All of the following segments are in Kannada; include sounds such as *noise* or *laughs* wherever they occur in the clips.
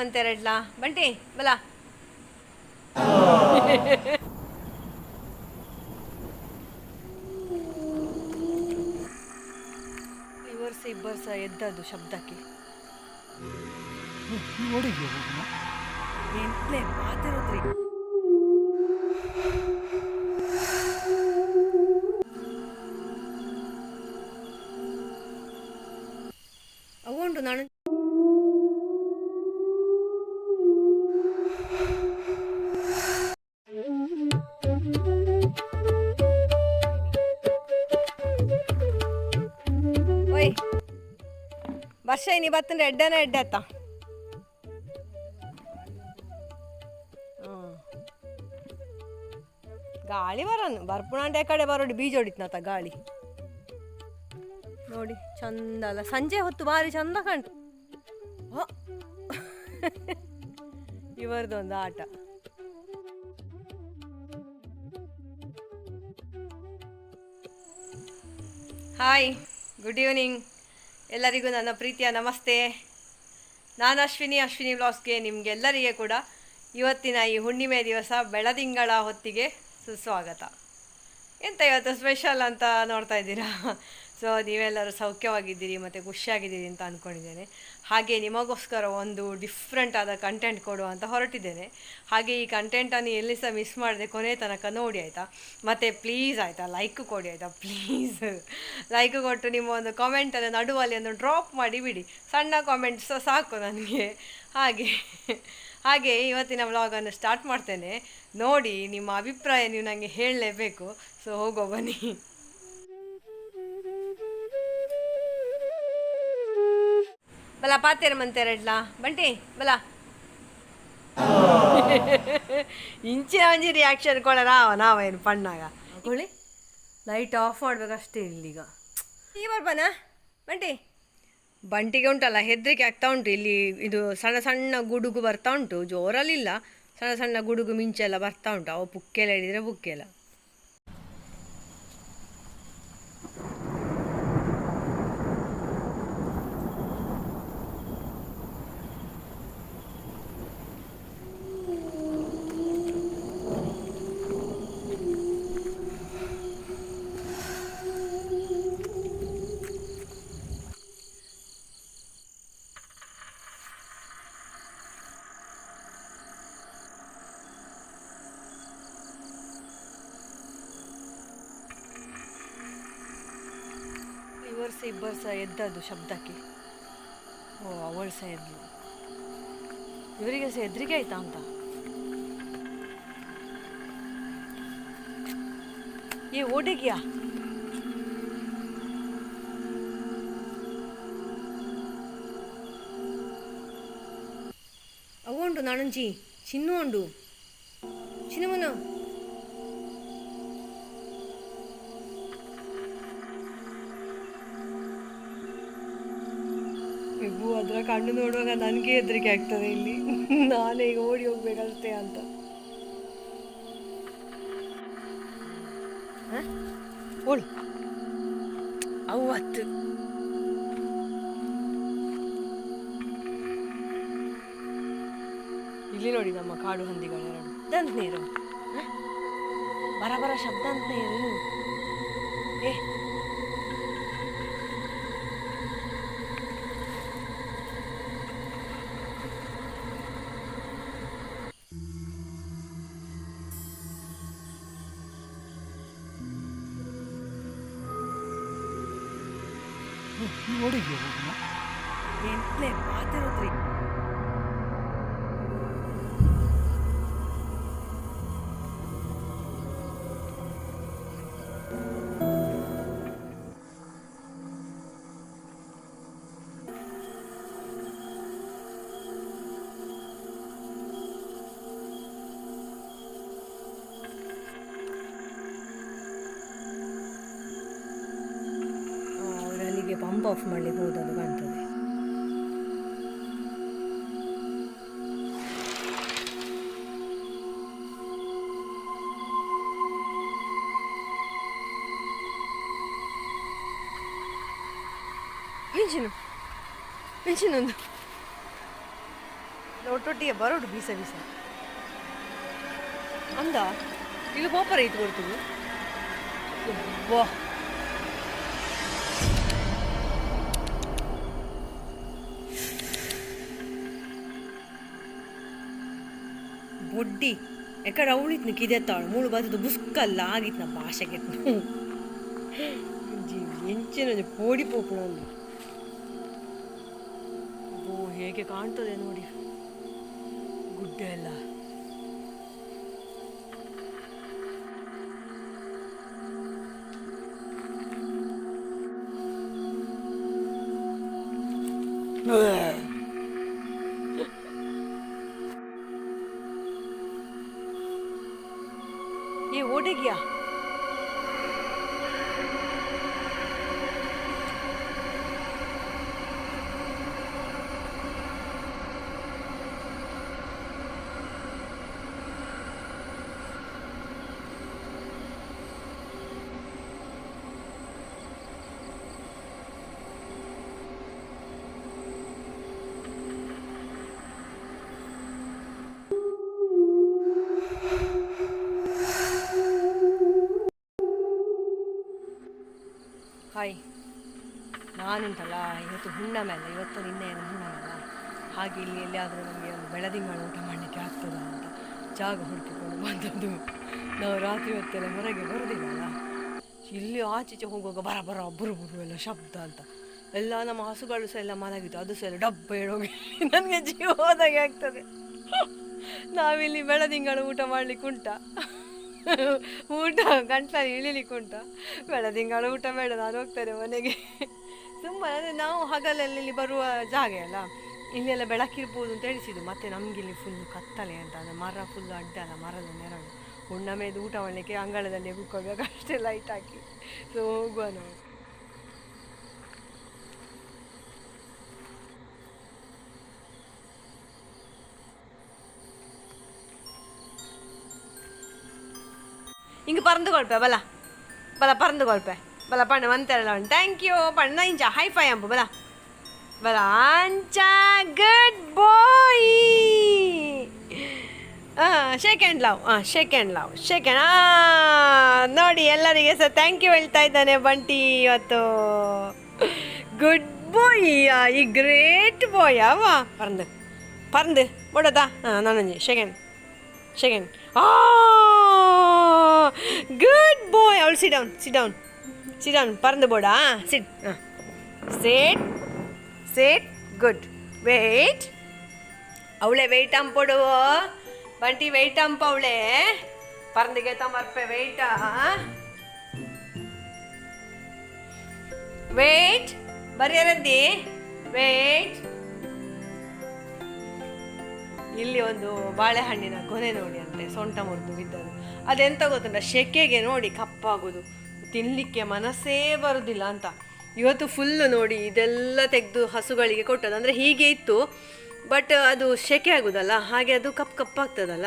ಮಂತೆರಡ್ಲಾ? ಬಂಟಿ ಬಲ. ಇವರ್ಸ ಇಬ್ಬರ್ಸ ಎದ್ದದು ಶಬ್ದಕ್ಕೆ. ನೋಡಿ ಎಂಟ್ಲೆ ಮಾತಿರೋದ್ರಿ. ವರ್ಷ ಇನಿ ಬತ್ತಂದ್ರೆ ಎಡ್ಡನ ಎಡ್ಡೆ ಅತ್ತ ಹ್ಮ್. ಗಾಳಿ ಬರನು ಬರ್ಪುಣಾಂಡೆ ಕಡೆ ಬರೋಡಿ ಬೀಜ ಹೊಡಿತ್ನತ ಗಾಳಿ. ನೋಡಿ, ಚಂದ ಅಲ್ಲ. ಸಂಜೆ ಹೊತ್ತು ಭಾರಿ ಚಂದ ಕಾಣ್ತು. ಇವರದೊಂದು ಆಟ. ಹಾಯ್ ಗುಡ್ ಈವ್ನಿಂಗ್ ಎಲ್ಲರಿಗೂ ನನ್ನ ಪ್ರೀತಿಯ ನಮಸ್ತೆ. ನಾನು ಅಶ್ವಿನಿ ಅಶ್ವಿನಿ ಬ್ಲಾಗ್ಸ್ಗೆ ನಿಮಗೆಲ್ಲರಿಗೆ ಕೂಡ ಇವತ್ತಿನ ಈ ಹುಣ್ಣಿಮೆ ದಿವಸ ಬೆಳದಿಂಗಳ ಹೊತ್ತಿಗೆ ಸುಸ್ವಾಗತ. ಎಂತ ಇವತ್ತು ಸ್ಪೆಷಲ್ ಅಂತ ನೋಡ್ತಾ ಇದ್ದೀರಾ? ಸೊ ನೀವೆಲ್ಲರೂ ಸೌಖ್ಯವಾಗಿದ್ದೀರಿ ಮತ್ತು ಖುಷಿಯಾಗಿದ್ದೀರಿ ಅಂತ ಅಂದ್ಕೊಂಡಿದ್ದೇನೆ ಹಾಗೆ ನಿಮಗೋಸ್ಕರ ಒಂದು ಡಿಫ್ರೆಂಟ್ ಆದ ಕಂಟೆಂಟ್ ಕೊಡುವ ಅಂತ ಹೊರಟಿದ್ದೇನೆ. ಹಾಗೆ ಈ ಕಂಟೆಂಟನ್ನು ಎಲ್ಲಿ ಸಹ ಮಿಸ್ ಮಾಡದೆ ಕೊನೆ ತನಕ ನೋಡಿ ಆಯಿತಾ? ಮತ್ತು ಪ್ಲೀಸ್ ಆಯಿತಾ? ಲೈಕ್ ಕೊಡಿ ಆಯಿತಾ? ಪ್ಲೀಸ್ ಲೈಕ್ ಕೊಟ್ಟು ನಿಮ್ಮ ಒಂದು ಕಾಮೆಂಟನ್ನು ನಡುವಲ್ಲಿ ಒಂದು ಡ್ರಾಪ್ ಮಾಡಿ ಬಿಡಿ. ಸಣ್ಣ ಕಾಮೆಂಟ್ ಸಹ ಸಾಕು ನನಗೆ. ಹಾಗೆ ಹಾಗೆ ಇವತ್ತಿನ ವ್ಲಾಗನ್ನು ಸ್ಟಾರ್ಟ್ ಮಾಡ್ತೇನೆ. ನೋಡಿ ನಿಮ್ಮ ಅಭಿಪ್ರಾಯ ನೀವು ನನಗೆ ಹೇಳಲೇಬೇಕು. ಸೊ ಹೋಗೋ ಬನ್ನಿ. ಬಲ ಪಾತೇರ ಮಂತೆರಡ್ಲ ಬಂಟಿ ಬಲ. ಇಂಚಿನ ಒಂಜಿ ರಿಯಾಕ್ಷನ್ ಕೊಡ ನಾವ ಏನು ಪಣ್ಣಾಗ. ಕೊಳ್ಳಿ ಲೈಟ್ ಆಫ್ ಮಾಡ್ಬೇಕಷ್ಟೇ ಇಲ್ಲಿಗ. ಈ ಬರ್ಬನ? ಬಂಟಿ. ಬಂಟಿಗೆ ಉಂಟಲ್ಲ ಹೆದರಿಕೆ ಆಗ್ತಾ ಉಂಟು. ಇಲ್ಲಿ ಇದು ಸಣ್ಣ ಸಣ್ಣ ಗುಡುಗು ಬರ್ತಾ ಉಂಟು. ಜೋರಲ್ಲಿಲ್ಲ. ಸಣ್ಣ ಸಣ್ಣ ಗುಡುಗು ಮಿಂಚೆಲ್ಲ ಬರ್ತಾ ಉಂಟು. ಅವು ಪುಕ್ಕೆಲ್ಲ ಹಿಡಿದ್ರೆ ಬುಕ್ಕೆಲ್ಲ ಇವರ್ಸ ಸಹ ಎದ್ದದ್ದು ಶಬ್ದಕ್ಕೆ. ಓ, ಅವಳು ಸಹ ಎದ್ಲು. ಇವರಿಗೆ ಸಹ ಹೆದರಿಕೆ ಆಯ್ತಾ ಅಂತ? ಏ, ಓಡಿಗ್ಯಾ? ಅವು ಉಂಡು ನಾಣಂಜಿ, ಚಿನ್ನು ಉಂಡು ಚಿನ್ನಮನು ಅದರ ಕಣ್ಣು ನೋಡುವಾಗ ನನಗೆ ಹೆದರಿಕೆ ಆಗ್ತದೆ ಇಲ್ಲಿ. ನಾನೇ ಓಡಿ ಹೋಗ್ಬೇಕಷ್ಟೇ ಅಂತ? ಓಡು. ಅವತ್ತು. ಇಲ್ಲಿ ನೋಡಿ ನಮ್ಮ ಕಾಡು ಹಂದಿಗಳೆರಡು. ದಂತ ನೀರು ಹ? ಬರ ಬರ ಶಬ್ದ ಅಂತ ನೀರು ಏ ಓಡಿಗೆ ಹೋಗುವ ಎಂಟ್ಲೆ ಮಾತಿರೋದ್ರಿ. ಪಂಪ್ ಆಫ್ ಮಾಡಲಿಕ್ಕೆ ಹೋದದ್ದು ಕಾಣ್ತದೆ. ಮೆಣಸಿನು ಮೆಣಸಿನೊಂದು. ಒಟ್ಟೊಟ್ಟಿಗೆ ಬರೋಡು ಬೀಸ ಬೀಸ. ಅಂದ? ಇದು ಕೋಪರ ಇತ್ತು ಕೊಡ್ತೀವಿ ವಾ ಬೊಡ್ಡಿ. ಎಕಡೆ ಅವಳಿತ್ನ ಕಿದೆತ್ತಾಳು. ಮೂಳು ಬದ್ದು ಬುಸ್ಕಲ್ಲ ಆಗಿತ್ತು ನಮ್ಮ ಭಾಷೆಗೆ *laughs* ಎಂಚಿನ ಪೋಡಿ ಪೋಪುಣ ಓ ಹೇಗೆ ಕಾಣ್ತದೆ ನೋಡಿ. ಗುಡ್ಡ ಎಲ್ಲ. Yeah. ತಾಯಿ ನಾನುಂಟಲ್ಲ, ಇವತ್ತು ಹುಣ್ಣ ಮೇಲೆ ಇವತ್ತು ನಿನ್ನೆ ಹುಣ್ಣಮೇಲೆ ಹಾಗೆ ಇಲ್ಲಿ ಎಲ್ಲಿಯಾದರೂ ನಮಗೆ ಒಂದು ಬೆಳದಿಂಗಳು ಊಟ ಮಾಡಲಿಕ್ಕೆ ಆಗ್ತದ ಅಂತ ಜಾಗ ಹುಡುಕಿಕೊಂಡು ಬಂದದ್ದು. ನಾವು ರಾತ್ರಿ ಹೊತ್ತೆಲ್ಲ ಹೊರಗೆ ಬರೋದಿಲ್ಲ ಇಲ್ಲಿ ಆಚೀಚೆ ಹೋಗುವಾಗ ಬರ ಬರ ಬುರು ಬುರು ಎಲ್ಲ ಶಬ್ದ ಅಂತ. ಎಲ್ಲ ನಮ್ಮ ಹಸುಗಳು ಸಹ ಎಲ್ಲ ಮಲಗಿತ್ತು ಅದು ಸಹ ಎಲ್ಲ ಡಬ್ಬ ಹೇಳೋಗಿ *laughs* ನನಗೆ ಜೀವ ಹೋದಾಗೆ ಆಗ್ತದೆ. ನಾವಿಲ್ಲಿ ಬೆಳದಿಂಗಳು ಊಟ ಮಾಡಲಿಕ್ಕೆ ಉಂಟಾ ಊಟ ಗಂಟಲಲ್ಲಿ ಇಳಿಲಿಕ್ಕೆ ಉಂಟು? ಬೇಡ, ತಿಂಗಳು ಊಟ ಬೇಡ, ನಾನು ಹೋಗ್ತೇನೆ ಮನೆಗೆ. ತುಂಬ ಅಂದರೆ ನಾವು ಹಗಲಲ್ಲಿ ಬರುವ ಜಾಗ ಅಲ್ಲ. ಇಲ್ಲೆಲ್ಲ ಬೆಳಕಿರ್ಬೋದು ಅಂತ ಹೇಳಿಸಿದ್ದು ಮತ್ತೆ ನಮ್ಗೆ ಇಲ್ಲಿ ಫುಲ್ಲು ಕತ್ತಲೆ ಅಂತ, ಅಂದರೆ ಮರ ಫುಲ್ಲು ಅಡ್ಡ ಅಲ್ಲ, ಮರದ ನೆರಳು. ಹುಣ್ಣಮೇದು ಊಟ ಮಾಡಲಿಕ್ಕೆ ಅಂಗಳದಲ್ಲಿ ಕುಕ್ಕೋಬೇಕು ಅಷ್ಟೇ ಲೈಟ್ ಹಾಕಿ. ಸೊ ಹೋಗುವ ನಾವು. ಹಿಂಗೆ ಪರಂದು ಕೊಳ್ಪೆ ಬಲ ಬಲ ಪರಂದು ಕೊಳ್ಪೆ ಬಲ ಪಣ್ಣ ಮಂತೆಲ್ಲ ಉಂಟು ಥ್ಯಾಂಕ್ ಯು ಪಣ್ಣ ಇಂಚ ಹೈ ಫೈ ಅಂಬು ಬಲ ಬಲ ಅಂಚ good bye shake hand love ಹಾಂ shake hand love shake hand ನೋಡಿ ಎಲ್ಲರಿಗೆ ಸಹ ಥ್ಯಾಂಕ್ ಯು ಹೇಳ್ತಾ ಇದ್ದಾನೆ ಬಂಟಿ ಇವತ್ತು. ಗುಡ್ ಬಾಯ್ ಈ ಗ್ರೇಟ್ ಬಾಯ್ ಅವ. ಪರಂದು. ಪರಂದು. ಬಿಡೋದಾ ಹಾಂ ನಾನೊಂಜಿ ಶೇಕ್ ಹ್ಯಾಂಡ್ ಶೇಕ್ ಹ್ಯಾಂಡ್ ಆ ಗುಡ್ ಬಾಯ್ ಅವಳು sit down sit down sit down ಪರಂದು ಬೋಡಾ ಸಿಟ್ ಸೇಟ್ ಸೇಟ್ ಗುಡ್ ವೆಯ್ಟ್ ಅವಳೆ ವೆಯ್ಟ್ ಅಂಪೊಡು ಬಂಟಿ ವೆಯ್ಟ್ ಅಂಪ ಅವಳೆ ಪರಂದಿಗೆ ಮರ್ಪೆ ವೆಯ್ಟ ವೇಟ್ ಬರೆಯರಂದಿ ವೇಟ್ ಇಲ್ಲಿ ಒಂದು ಬಾಳೆಹಣ್ಣಿನ ಕೊನೆ ನೋಡಿ ಅಂತೆ ಸೊಂಟ ಮುರಿದು ಬಿದ್ದದು ಅದೆಂತ ಗೊತ್ತುಂಟ? ಶೆಕೆಗೆ ನೋಡಿ ಕಪ್ಪಾಗೋದು. ತಿನ್ನಲಿಕ್ಕೆ ಮನಸ್ಸೇ ಬರುವುದಿಲ್ಲ ಅಂತ. ಇವತ್ತು ಫುಲ್ಲು ನೋಡಿ ಇದೆಲ್ಲ ತೆಗೆದು ಹಸುಗಳಿಗೆ ಕೊಟ್ಟದ್ದು. ಅಂದರೆ ಹೀಗೆ ಇತ್ತು ಬಟ್ ಅದು ಶೆಕೆ ಆಗೋದಲ್ಲ, ಹಾಗೆ ಅದು ಕಪ್ ಕಪ್ಪಾಗ್ತದಲ್ಲ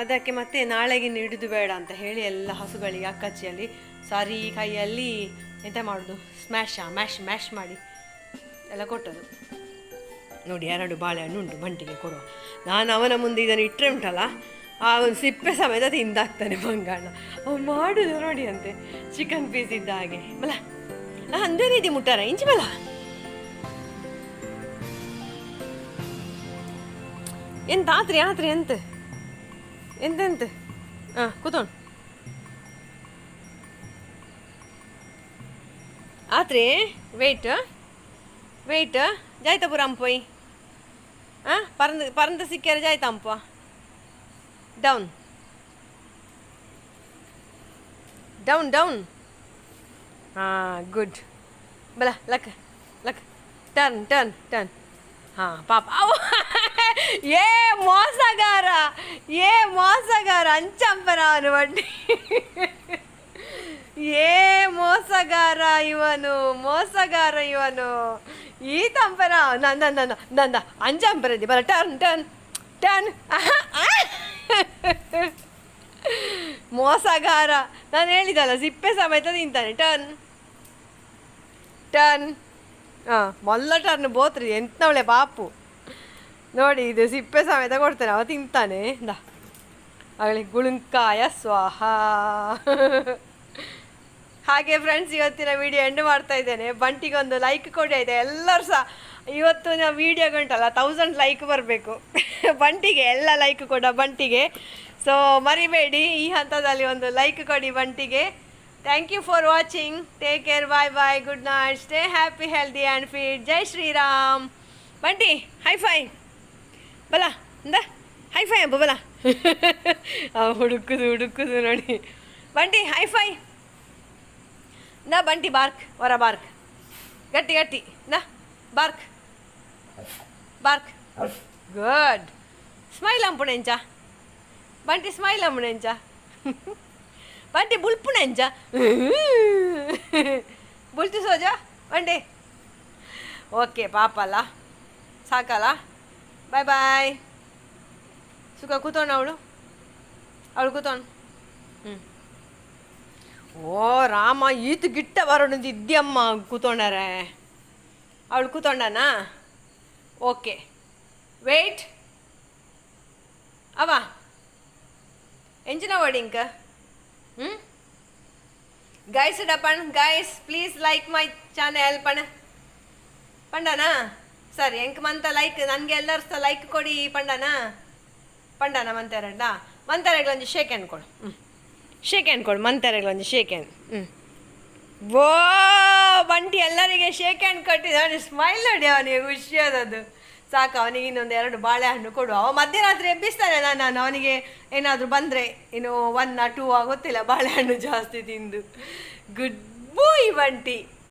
ಅದಕ್ಕೆ ಮತ್ತೆ ನಾಳೆಗೆ ಹಿಡಿದು ಬೇಡ ಅಂತ ಹೇಳಿ ಎಲ್ಲ ಹಸುಗಳಿಗೆ ಅಕ್ಕಚ್ಚಿಯಲ್ಲಿ, ಸಾರಿ ಕೈಯಲ್ಲಿ ಎಂತ ಮಾಡೋದು? ಸ್ಮ್ಯಾಶ ಮ್ಯಾಶ್ ಮ್ಯಾಶ್ ಮಾಡಿ ಎಲ್ಲ ಕೊಟ್ಟದು ನೋಡಿ ಎರಡು ಬಾಳೆಹಣ್ಣು ಉಂಟು, ಬಂಟಿಗೆ ಕೊಡುವ. ನಾನು ಅವನ ಮುಂದೆ ಇದನ್ನು ಇಟ್ಟರೆ ಉಂಟಲ್ಲ? ಆ ಒಂದು ಸಿಪ್ಪೆ ಸಮೇತ ತಿಂದಾಕ್ತಾನೆ ಮಂಗಣ್ಣ ಅವ್ ಮಾಡುದು ನೋಡಿ ಅಂತೆ. ಚಿಕನ್ ಪೀಸ್ ಇದ್ದ ಹಾಗೆ. ಬಲ. ಅಂದೇ ರೀತಿ ಮುಟ್ಟಾರ? ಇಂಚು ಬಲ. ಎಂತ, ಆತ್ರಿ ಆತ್ರಿ, ಎಂತ? ಎಂತೆಂತ ಹಾಂ ಕೂತೋಣ ಆತ್ರಿ ವೆಯ್ಟ್ ವೆಯ್ಟ್ ಜಾಯ್ತಪುರ ಅಂಪೋಯ್ ಹಾಂ ಪರಂದ ಪರಂದ ಸಿಕ್ಕ್ಯಾರ ಜಾಯ್ತ ಡೌನ್ ಡೌನ್ ಡೌನ್ ಹಾಂ ಗುಡ್ ಬಲ luck luck turn turn turn ಹಾಂ ಪಾಪ ಅವ ಏ ಮೋಸಗಾರ ಏ ಮೋಸಗಾರ ಅಂಚಂಪರ ಅವನು ಬಡ್ಡಿ ಏ ಮೋಸಗಾರ ಇವನು ಮೋಸಗಾರ ಇವನು ಈ ತಂಪರ ನಂದ ನಂದ ನಂದ ಅಂಜಂಪರದಿ ಬರ ಟರ್ನ್ ಟರ್ನ್ ಟರ್ನ್ *laughs* ಮೋಸಗಾರ. ನಾನು ಹೇಳಿದಲ್ಲ, ಸಿಪ್ಪೆ ಸಮೇತ ತಿಂತಾನೆ. ಟರ್ನ್ ಟರ್ನ್ ಹಾಂ ಮೊಲ್ಲ ಟರ್ನ್ ಬೋತ್ರಿ ಎಂತವಳೆ ಬಾಪು ನೋಡಿ, ಇದು ಸಿಪ್ಪೆ ಸಮೇತ ಕೊಡ್ತಾನೆ, ಅವ ತಿಂತಾನೆ. ದಾ. ಅವಳಿಗೆ ಗುಳುಂಕಾಯ, ಸ್ವಾಹ. ಹಾಗೆ ಫ್ರೆಂಡ್ಸ್ ಇವತ್ತಿನ ವಿಡಿಯೋ ಎಂಡ್ ಮಾಡ್ತಾ ಇದ್ದೇನೆ. ಬಂಟಿಗೆ ಒಂದು ಲೈಕ್ ಕೊಡಿ ಆಯ್ತಾ? ಎಲ್ಲರೂ ಸಹ ಇವತ್ತಿನ ವಿಡಿಯೋಗೆ ಉಂಟಲ್ಲ ತೌಸಂಡ್ ಲೈಕ್ ಬರಬೇಕು. *laughs* ಬಂಟಿಗೆ ಎಲ್ಲ ಲೈಕ್ ಕೊಡ ಬಂಟಿಗೆ. ಸೊ ಮರಿಬೇಡಿ ಈ ಹಂತದಲ್ಲಿ ಒಂದು ಲೈಕ್ ಕೊಡಿ ಬಂಟಿಗೆ. Thank you for watching take care bye bye good night stay happy healthy and fit Jai Shriram Bunty high five ಬಲ ಇಂದ ಹೈ ಫೈ ಅಬ್ಬ ಬಲ. *laughs* ಹುಡುಕುದು ಹುಡುಕುದು ನೋಡಿ. ಬಂಟಿ ಹೈ ಫೈ ನಾ ಬಂಟಿ ಬಾರ್ಕ್ ಹೊರ ಬಾರ್ಕ್. ಗಟ್ಟಿ ಗಟ್ಟಿ. ನಾ ಬಾರ್ಕ್. ಬಾರ್ಕ್ ಗುಡ್ ಸ್ಮೈಲ್ ಅಂಪುಣೆಂಚ ಬಂಟಿ ಸ್ಮೈಲ್ ಅಂಪುಣೆಂಚ ಬಂಟಿ ಬುಲ್ಪುಣೆಂಚ ಬುಲ್ತು ಸೋಜ ಬಂಟಿ ಓಕೆ ಪಾಪಲ್ಲ ಸಾಕಲ್ಲ ಬಾಯ್ ಬಾಯ್ ಸುಖ ಕೂತೋಣ ಅವಳು ಅವಳು ಕೂತೋಣ ಹ್ಞೂ ಓ ರಾಮ ಈತ ಗಿಟ್ಟ ಬರೋಣದು ಇದ್ಯಮ್ಮ ಕೂತ್ಕೊಂಡಾರೆ ಅವಳು ಕೂತ್ಕೊಂಡನಾ ಓಕೆ. ವೇಟ್ ಅವ. ಎಂಜಿನ ವರ್ಡಿಂಗ್ ಹ್ಞೂ guys ಡಪ್ಪಣ್ guys please like my channel ಪಣ. ಪಂಡನಾ? ಸರಿ ಎಂಕ್ ಮಂತ ಲೈಕ್ ನನಗೆ ಎಲ್ಲರೂ ಸಹ ಲೈಕ್ ಕೊಡಿ, ಪಂಡನಾ? ಪಂಡನ ಮಂತೆರಡ್ಡ ಮಂತೆರಗ್ಲೊಂದು ಶೇಕ್ ಹ್ಯಾಂಡ್ ಕೊಡು. ಹ್ಞೂ ಶೇಕ್ ಹ್ಯಾಂಡ್ ಕೊಡು ಮಂತೆರಗ್ಲೊಂದು ಶೇಕ್ ಹ್ಯಾಂಡ್ ಹ್ಞೂ ಓ ಬಂಟಿ ಎಲ್ಲರಿಗೆ ಶೇಕ್ ಹ್ಯಾಂಡ್ ಅವನಿಗೆ ಸ್ಮೈಲ್ ನೋಡಿ ಅವನಿಗೆ ಖುಷಿಯಾದದ್ದು ಸಾಕು, ಅವನಿಗೆ ಇನ್ನೊಂದು ಎರಡು ಬಾಳೆಹಣ್ಣು ಕೊಡು. ಅವ ಮಧ್ಯರಾತ್ರಿ ಎಬ್ಬಿಸ್ತಾನೆ ನಾನು ಅವನಿಗೆ ಏನಾದರೂ ಬಂದರೆ, ಇನ್ನು ಒನ್ ಟೂ ಗೊತ್ತಿಲ್ಲ, ಬಾಳೆಹಣ್ಣು ಜಾಸ್ತಿ ತಿಂದು. Good bye Bunty.